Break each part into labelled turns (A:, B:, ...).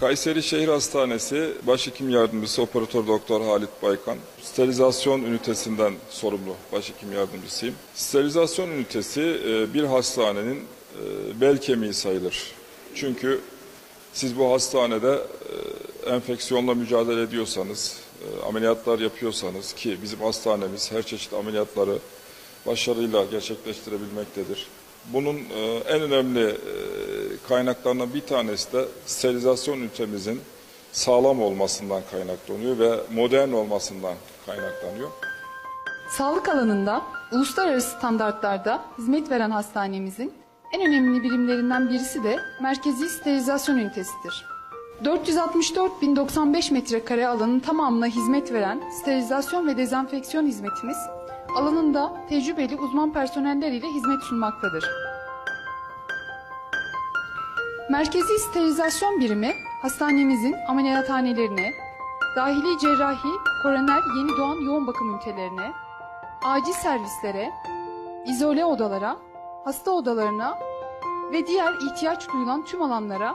A: Kayseri Şehir Hastanesi Başhekim Yardımcısı Operatör Doktor Halit Baykan, sterilizasyon ünitesinden sorumlu başhekim yardımcısıyım. Sterilizasyon ünitesi e, bir hastanenin e, bel kemiği sayılır. Çünkü siz bu hastanede e, enfeksiyonla mücadele ediyorsanız, ameliyatlar yapıyorsanız ki bizim hastanemiz her çeşit ameliyatları başarıyla gerçekleştirebilmektedir. Bunun e, en önemli e, kaynaklarından bir tanesi de sterilizasyon ünitemizin sağlam olmasından kaynaklanıyor ve modern olmasından kaynaklanıyor.
B: Sağlık alanında uluslararası standartlarda hizmet veren hastanemizin en önemli birimlerinden birisi de merkezi sterilizasyon ünitesidir. 464.095 metrekare alanın tamamına hizmet veren sterilizasyon ve dezenfeksiyon hizmetimiz alanında tecrübeli uzman personeller ile hizmet sunmaktadır. Merkezi sterilizasyon birimi hastanemizin ameliyathanelerine, dahili cerrahi, koroner yeni doğan yoğun bakım ünitelerine, acil servislere, izole odalara, hasta odalarına ve diğer ihtiyaç duyulan tüm alanlara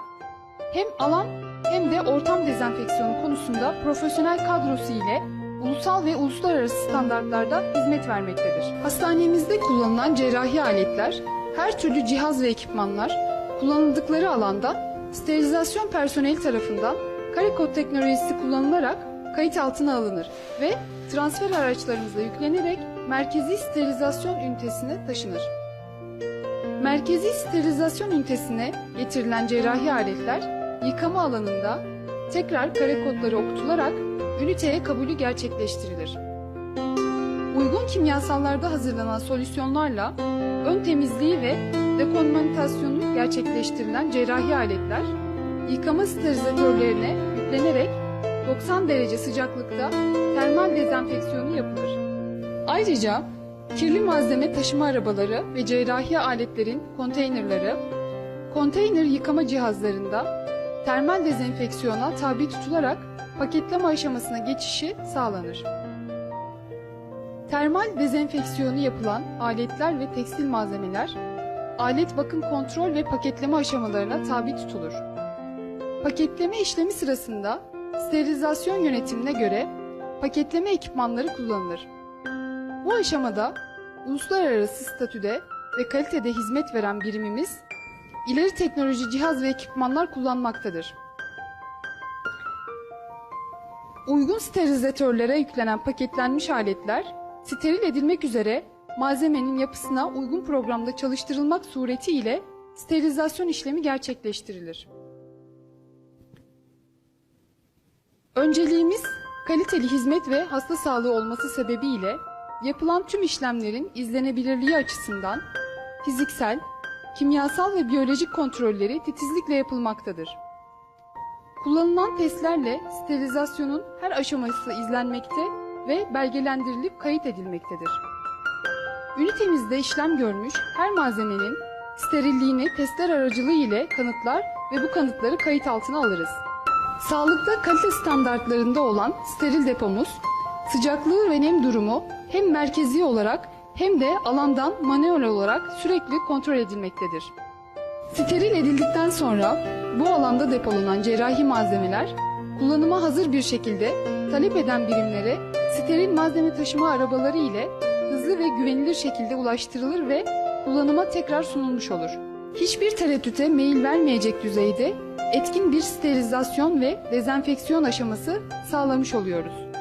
B: hem alan hem de ortam dezenfeksiyonu konusunda profesyonel kadrosu ile ulusal ve uluslararası standartlarda hizmet vermektedir. Hastanemizde kullanılan cerrahi aletler, her türlü cihaz ve ekipmanlar kullanıldıkları alanda sterilizasyon personeli tarafından kare kod teknolojisi kullanılarak kayıt altına alınır ve transfer araçlarımızla yüklenerek merkezi sterilizasyon ünitesine taşınır. Merkezi sterilizasyon ünitesine getirilen cerrahi aletler yıkama alanında tekrar kare kodları okutularak üniteye kabulü gerçekleştirilir. Uygun kimyasallarda hazırlanan solüsyonlarla ön temizliği ve dekontaminasyonu gerçekleştirilen cerrahi aletler yıkama sterilizatörlerine yüklenerek 90 derece sıcaklıkta termal dezenfeksiyonu yapılır. Ayrıca kirli malzeme taşıma arabaları ve cerrahi aletlerin konteynerları, konteyner yıkama cihazlarında termal dezenfeksiyona tabi tutularak paketleme aşamasına geçişi sağlanır. Termal dezenfeksiyonu yapılan aletler ve tekstil malzemeler, alet bakım kontrol ve paketleme aşamalarına tabi tutulur. Paketleme işlemi sırasında sterilizasyon yönetimine göre paketleme ekipmanları kullanılır. Bu aşamada uluslararası statüde ve kalitede hizmet veren birimimiz ileri teknoloji cihaz ve ekipmanlar kullanmaktadır. Uygun sterilizatörlere yüklenen paketlenmiş aletler steril edilmek üzere malzemenin yapısına uygun programda çalıştırılmak suretiyle sterilizasyon işlemi gerçekleştirilir. Önceliğimiz kaliteli hizmet ve hasta sağlığı olması sebebiyle yapılan tüm işlemlerin izlenebilirliği açısından fiziksel, kimyasal ve biyolojik kontrolleri titizlikle yapılmaktadır. Kullanılan testlerle sterilizasyonun her aşaması izlenmekte ve belgelendirilip kayıt edilmektedir. Ünitemizde işlem görmüş her malzemenin sterilliğini testler aracılığı ile kanıtlar ve bu kanıtları kayıt altına alırız. Sağlıkta kalite standartlarında olan steril depomuz, sıcaklığı ve nem durumu hem merkezi olarak hem de alandan manuel olarak sürekli kontrol edilmektedir. Steril edildikten sonra bu alanda depolanan cerrahi malzemeler kullanıma hazır bir şekilde talep eden birimlere steril malzeme taşıma arabaları ile hızlı ve güvenilir şekilde ulaştırılır ve kullanıma tekrar sunulmuş olur. Hiçbir tereddüte meyil vermeyecek düzeyde etkin bir sterilizasyon ve dezenfeksiyon aşaması sağlamış oluyoruz.